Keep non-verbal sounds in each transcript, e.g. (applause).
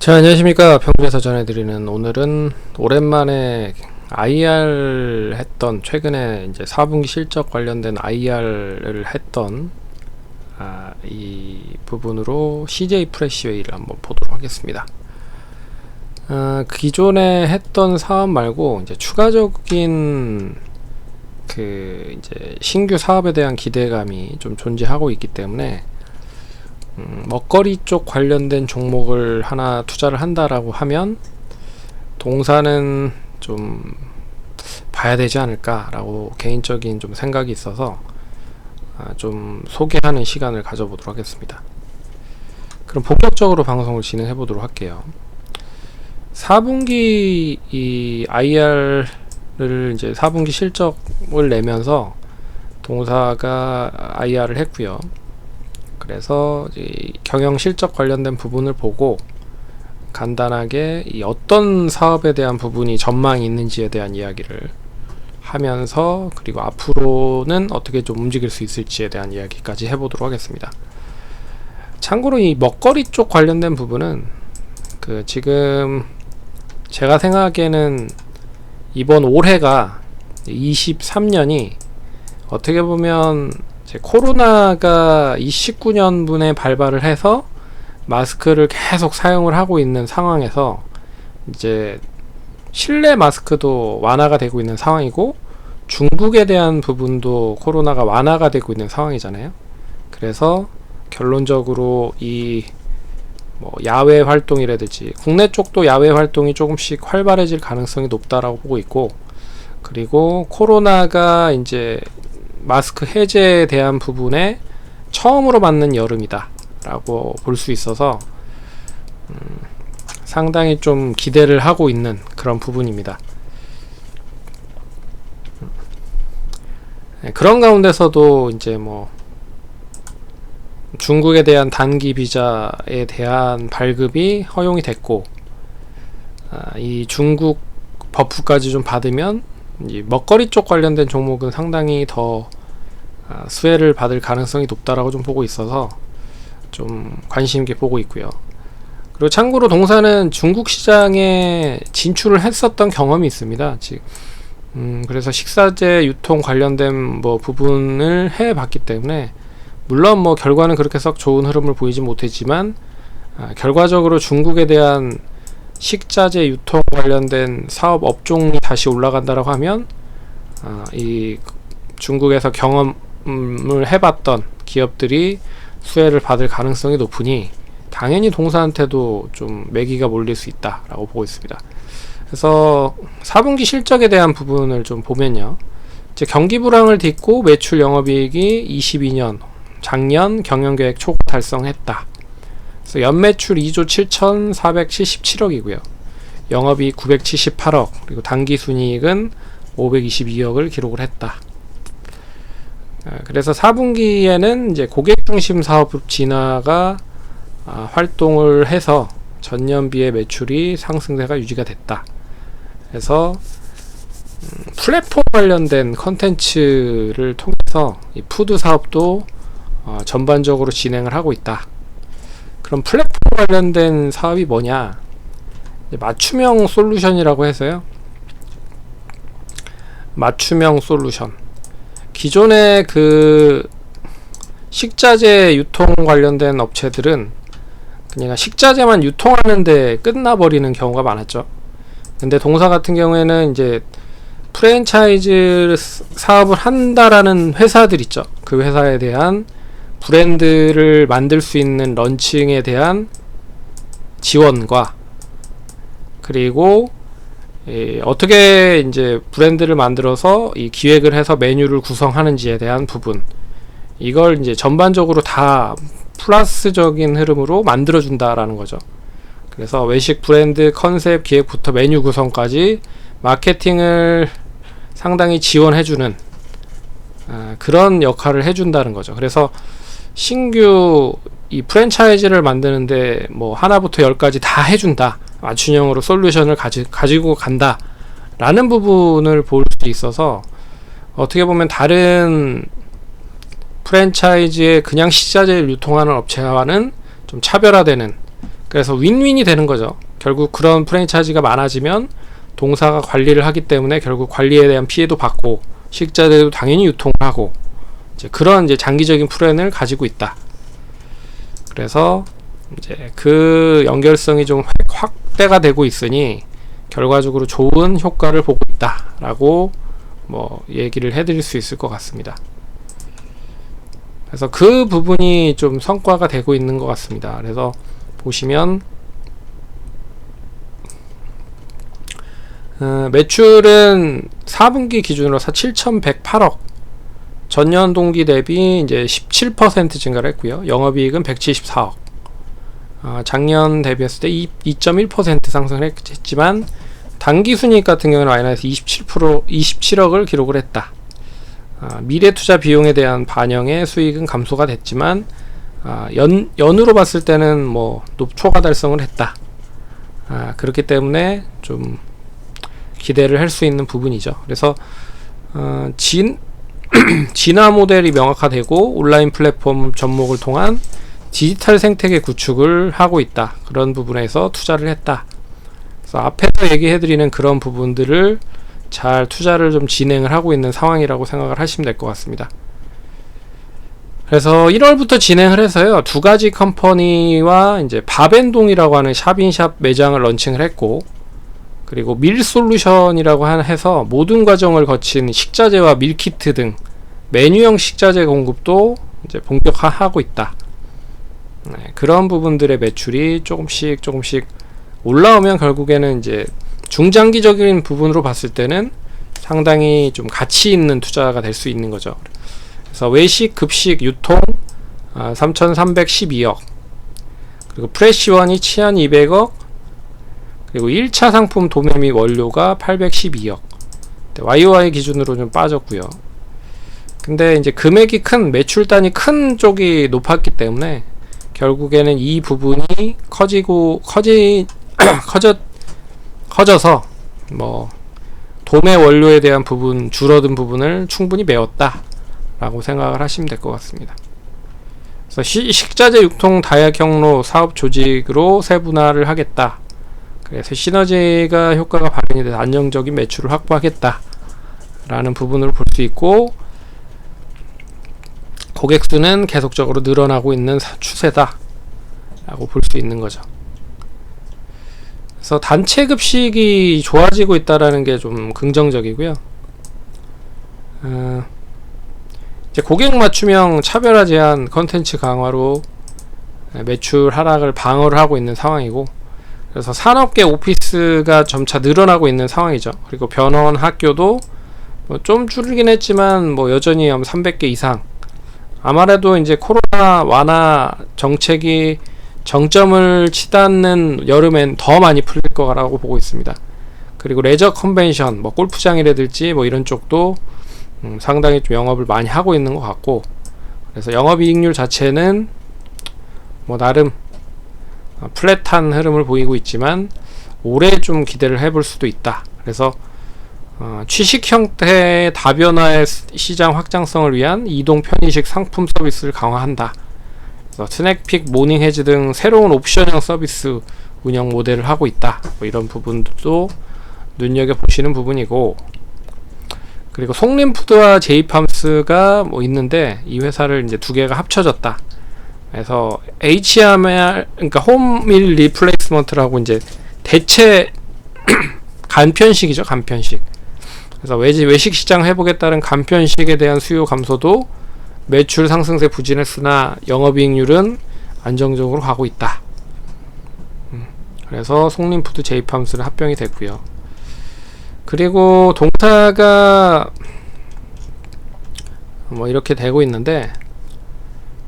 자 안녕하십니까 평균에서 전해드리는 오늘은 오랜만에 IR 했던 최근에 이제 4분기 실적 관련된 IR을 했던 아, 이 부분으로 CJ 프레시웨이를 한번 보도록 하겠습니다. 아, 기존에 했던 사업 말고 이제 추가적인 그 이제 신규 사업에 대한 기대감이 좀 존재하고 있기 때문에 음, 먹거리 쪽 관련된 종목을 하나 투자를 한다라고 하면 동사는 좀 봐야 되지 않을까라고 개인적인 좀 생각이 있어서 아, 좀 소개하는 시간을 가져보도록 하겠습니다. 그럼 본격적으로 방송을 진행해 보도록 할게요. 4분기 이 IR을 이제 4분기 실적을 내면서 동사가 IR을 했고요. 그래서 경영 실적 관련된 부분을 보고 간단하게 이 어떤 사업에 대한 부분이 전망이 있는지에 대한 이야기를 하면서 그리고 앞으로는 어떻게 좀 움직일 수 있을지에 대한 이야기까지 해보도록 하겠습니다. 참고로 이 먹거리 쪽 관련된 부분은 그 지금 제가 생각하기에는 이번 올해가 23년이 어떻게 보면 코로나가 29년분에 발발을 해서 마스크를 계속 사용을 하고 있는 상황에서 이제 실내 마스크도 완화가 되고 있는 상황이고 중국에 대한 부분도 코로나가 완화가 되고 있는 상황이잖아요. 그래서 결론적으로 이 뭐 야외 활동이라든지 국내 쪽도 야외 활동이 조금씩 활발해질 가능성이 높다라고 보고 있고 그리고 코로나가 이제 마스크 해제에 대한 부분에 처음으로 맞는 여름이다 라고 볼 수 있어서 음, 상당히 좀 기대를 하고 있는 그런 부분입니다. 네, 그런 가운데서도 이제 뭐 중국에 대한 단기 비자에 대한 발급이 허용이 됐고 아, 이 중국 버프까지 좀 받으면 먹거리 쪽 관련된 종목은 상당히 더 아, 수혜를 받을 가능성이 높다라고 좀 보고 있어서 좀 관심 있게 보고 있고요. 그리고 참고로 동사는 중국 시장에 진출을 했었던 경험이 있습니다. 즉, 음, 그래서 식사제 유통 관련된 뭐 부분을 해 봤기 때문에 물론 뭐 결과는 그렇게 썩 좋은 흐름을 보이지 못했지만 아, 결과적으로 중국에 대한 식자재 유통 관련된 사업 업종이 다시 올라간다라고 하면 아, 이 중국에서 경험을 해봤던 기업들이 수혜를 받을 가능성이 높으니 당연히 동사한테도 좀 매기가 몰릴 수 있다라고 보고 있습니다. 그래서 4분기 실적에 대한 부분을 좀 보면요. 이제 경기 불황을 딛고 매출 영업이익이 22년 작년 경영계획 초과 달성했다. 그래서 연매출 2조 7,477억이고요. 영업이익 978억 그리고 당기순이익은 522억을 기록을 했다. 아, 그래서 4분기에는 이제 고객 중심 사업 진화가 아, 활동을 해서 전년비의 매출이 상승세가 유지가 됐다. 그래서 음, 플랫폼 관련된 컨텐츠를 통해서 이 푸드 사업도 어, 전반적으로 진행을 하고 있다. 그럼 플랫폼 관련된 사업이 뭐냐? 맞춤형 솔루션이라고 해서요. 맞춤형 솔루션. 기존의 그 식자재 유통 관련된 업체들은 그냥 식자재만 유통하는데 끝나버리는 경우가 많았죠. 근데 동사 같은 경우에는 이제 프랜차이즈 사업을 한다라는 회사들 있죠. 그 회사에 대한 브랜드를 만들 수 있는 런칭에 대한 지원과 그리고 예, 어떻게 이제 브랜드를 만들어서 이 기획을 해서 메뉴를 구성하는지에 대한 부분 이걸 이제 전반적으로 다 플러스적인 흐름으로 만들어 준다라는 거죠. 그래서 외식 브랜드 컨셉 기획부터 메뉴 구성까지 마케팅을 상당히 지원해주는 아, 그런 역할을 해준다는 거죠. 그래서 신규 이 프랜차이즈를 만드는데 뭐 하나부터 열까지 다 해준다. 맞춤형으로 솔루션을 가지, 가지고 간다. 라는 부분을 볼 수 있어서 어떻게 보면 다른 프랜차이즈의 그냥 식자재를 유통하는 업체와는 좀 차별화되는 그래서 윈윈이 되는 거죠. 결국 그런 프랜차이즈가 많아지면 동사가 관리를 하기 때문에 결국 관리에 대한 피해도 받고 식자재도 당연히 유통을 하고 이제 그런 이제 장기적인 플랜을 가지고 있다. 그래서 이제 그 연결성이 좀 확- 확대가 되고 있으니 결과적으로 좋은 효과를 보고 있다라고 뭐 얘기를 해드릴 수 있을 것 같습니다. 그래서 그 부분이 좀 성과가 되고 있는 것 같습니다. 그래서 보시면 어, 매출은 4분기 기준으로 7,108억 전년 동기 대비 이제 17% 증가를 했고요. 영업이익은 174억. 아, 작년 대비했을 때 2.1% 상승을 했- 했지만 단기 순이익 같은 경우는 마이너스 27% 27억을 기록을 했다. 아, 미래 투자 비용에 대한 반영의 수익은 감소가 됐지만 아, 연 연으로 봤을 때는 뭐 높- 초과 달성을 했다. 아, 그렇기 때문에 좀 기대를 할 수 있는 부분이죠. 그래서 어, 진 (clears throat) 진화 모델이 명확화되고 온라인 플랫폼 접목을 통한 디지털 생태계 구축을 하고 있다. 그런 부분에서 투자를 했다. 그래서 앞에서 얘기해드리는 그런 부분들을 잘 투자를 좀 진행을 하고 있는 상황이라고 생각을 하시면 될 것 같습니다. 그래서 1월부터 진행을 해서요 두 가지 컴퍼니와 이제 바벤동이라고 하는 샵인샵 매장을 런칭을 했고 그리고 밀 솔루션이라고 한- 해서 모든 과정을 거친 식자재와 밀키트 등 메뉴형 식자재 공급도 이제 본격화하고 있다. 네, 그런 부분들의 매출이 조금씩 조금씩 올라오면 결국에는 이제 중장기적인 부분으로 봤을 때는 상당히 좀 가치 있는 투자가 될 수 있는 거죠. 그래서 외식, 급식, 유통 아, 3,312억 그리고 프레시원이 1,200억 그리고 1차 상품 도매 및 원료가 812억 YOY 기준으로 좀 빠졌고요. 근데 이제 금액이 큰 매출단이 큰 쪽이 높았기 때문에 결국에는 이 부분이 커지고 커지 (clears throat) 커져 커져서 뭐 도매 원료에 대한 부분 줄어든 부분을 충분히 메웠다라고 생각을 하시면 될 것 같습니다. 그래서 시, 식자재 유통 다약 경로 사업 조직으로 세분화를 하겠다. 그래서 시너지가 효과가 발현이 돼서 안정적인 매출을 확보하겠다라는 부분을 볼 수 있고 고객 수는 계속적으로 늘어나고 있는 사- 추세다라고 볼 수 있는 거죠. 그래서 단체 급식이 좋아지고 있다라는 게 좀 긍정적이고요. 어, 이제 고객 맞춤형 차별화 제한 컨텐츠 강화로 매출 하락을 방어를 하고 있는 상황이고 그래서 산업계 오피스가 점차 늘어나고 있는 상황이죠. 그리고 변호원 학교도 뭐 좀 줄긴 했지만 뭐 여전히 한 300개 이상 아무래도 이제 코로나 완화 정책이 정점을 치닫는 여름엔 더 많이 풀릴 거라고 보고 있습니다. 그리고 레저 컨벤션, 뭐 골프장이라든지 뭐 이런 쪽도 음, 상당히 좀 영업을 많이 하고 있는 것 같고 그래서 영업이익률 자체는 뭐 나름 어, 플랫한 흐름을 보이고 있지만 올해 좀 기대를 해볼 수도 있다. 그래서 어, 취식 형태의 다변화의 시- 시장 확장성을 위한 이동 편의식 상품 서비스를 강화한다. 스낵픽, 모닝 해즈 등 새로운 옵션형 서비스 운영 모델을 하고 있다. 뭐 이런 부분도 눈여겨 보시는 부분이고 그리고 송림푸드와 제이팜스가 뭐 있는데 이 회사를 이제 두 개가 합쳐졌다. 그래서 HMR 그러니까 홈밀 리플레이스먼트라고 이제 대체 (clears throat) 간편식이죠 간편식. 그래서 외지 외식 시장 회복에 따른 간편식에 대한 수요 감소도 매출 상승세 부진했으나 영업이익률은 안정적으로 가고 있다. 음, 그래서 송림푸드 제이팜스를 합병이 됐고요. 그리고 동사가 뭐 이렇게 되고 있는데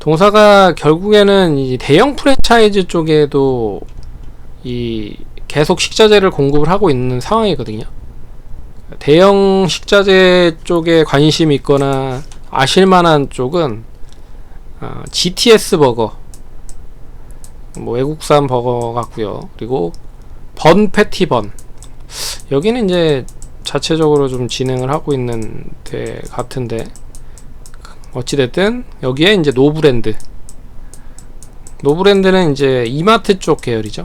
동사가 결국에는 이 대형 프랜차이즈 쪽에도 이 계속 식자재를 공급을 하고 있는 상황이거든요. 대형 식자재 쪽에 관심이 있거나 아실만한 쪽은 어, GTS 버거, 뭐 외국산 버거 같고요. 그리고 번 패티 번 여기는 이제 자체적으로 좀 진행을 하고 있는 데 같은데 어찌됐든 여기에 이제 노브랜드 노브랜드는 이제 이마트 쪽 계열이죠.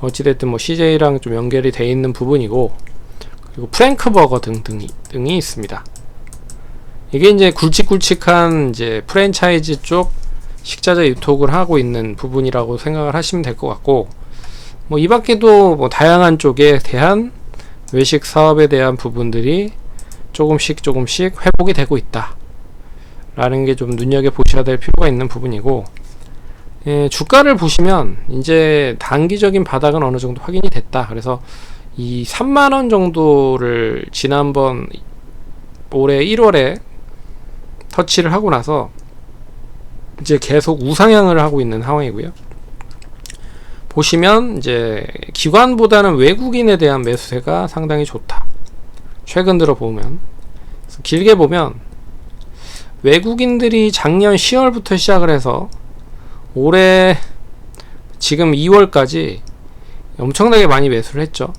어찌됐든 뭐 CJ랑 좀 연결이 돼 있는 부분이고 그리고 프랭크버거 등등이 등이 있습니다. 이게 이제 굵직굵직한 이제 프랜차이즈 쪽 식자재 유통을 하고 있는 부분이라고 생각을 하시면 될 것 같고 뭐 이 밖에도 뭐 다양한 쪽에 대한 외식 사업에 대한 부분들이 조금씩 조금씩 회복이 되고 있다. 라는 게 좀 눈여겨 보셔야 될 필요가 있는 부분이고 예, 주가를 보시면 이제 단기적인 바닥은 어느 정도 확인이 됐다. 그래서 이 3만 원 정도를 지난번 올해 1월에 터치를 하고 나서 이제 계속 우상향을 하고 있는 상황이고요. 보시면 이제 기관보다는 외국인에 대한 매수세가 상당히 좋다. 최근 들어 보면 길게 보면 외국인들이 작년 10월부터 시작을 해서 올해 지금 2월까지 엄청나게 많이 매수를 했죠.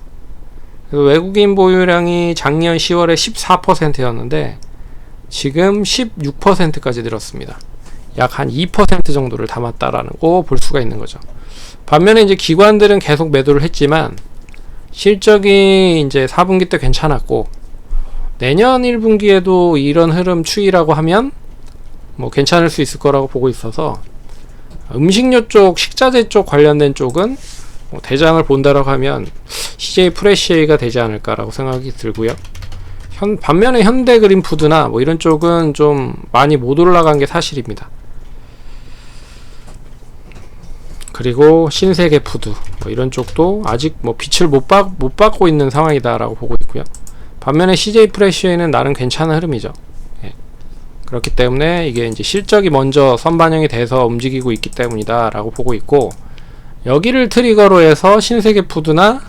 외국인 보유량이 작년 10월에 14%였는데 지금 16%까지 늘었습니다. 약 한 2% 정도를 담았다라는 거 볼 수가 있는 거죠. 반면에 이제 기관들은 계속 매도를 했지만 실적이 이제 4분기 때 괜찮았고 내년 1분기에도 이런 흐름 추이라고 하면 뭐 괜찮을 수 있을 거라고 보고 있어서 음식료 쪽, 식자재 쪽 관련된 쪽은 뭐 대장을 본다라고 하면 CJ 프레시에이가 되지 않을까라고 생각이 들고요. 현, 반면에 현대 그린푸드나 뭐 이런 쪽은 좀 많이 못 올라간 게 사실입니다. 그리고 신세계 푸드 뭐 이런 쪽도 아직 뭐 빛을 못, 받, 못 받고 있는 상황이다라고 보고 있고요. 반면에 CJ 프레시에는 나름 괜찮은 흐름이죠. 예. 그렇기 때문에 이게 이제 실적이 먼저 선반영이 돼서 움직이고 있기 때문이다라고 보고 있고 여기를 트리거로 해서 신세계 푸드나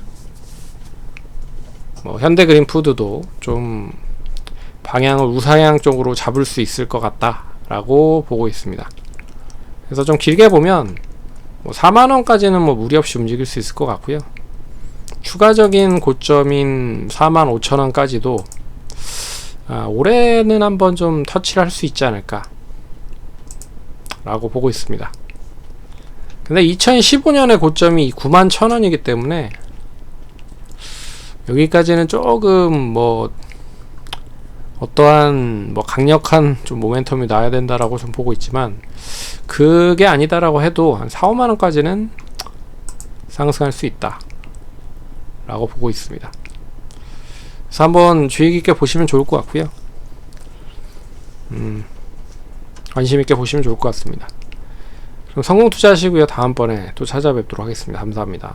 뭐 현대그린 푸드도 좀 방향을 우상향 쪽으로 잡을 수 있을 것 같다라고 보고 있습니다. 그래서 좀 길게 보면 뭐 4만 원까지는 뭐 무리 없이 움직일 수 있을 것 같고요. 추가적인 고점인 4만 5천 원까지도 아, 올해는 한번 좀 터치를 할 수 있지 않을까 라고 보고 있습니다. 근데 2015년의 고점이 9만 천 원이기 때문에 여기까지는 조금 뭐 어떠한 뭐 강력한 좀 모멘텀이 나야 된다라고 좀 보고 있지만 그게 아니다라고 해도 한 4, 5만 원까지는 상승할 수 있다. 라고 보고 있습니다. 그래서 한번 주의 깊게 보시면 좋을 것 같고요. 음, 관심 있게 보시면 좋을 것 같습니다. 그럼 성공 투자하시고요. 다음번에 또 찾아뵙도록 하겠습니다. 감사합니다.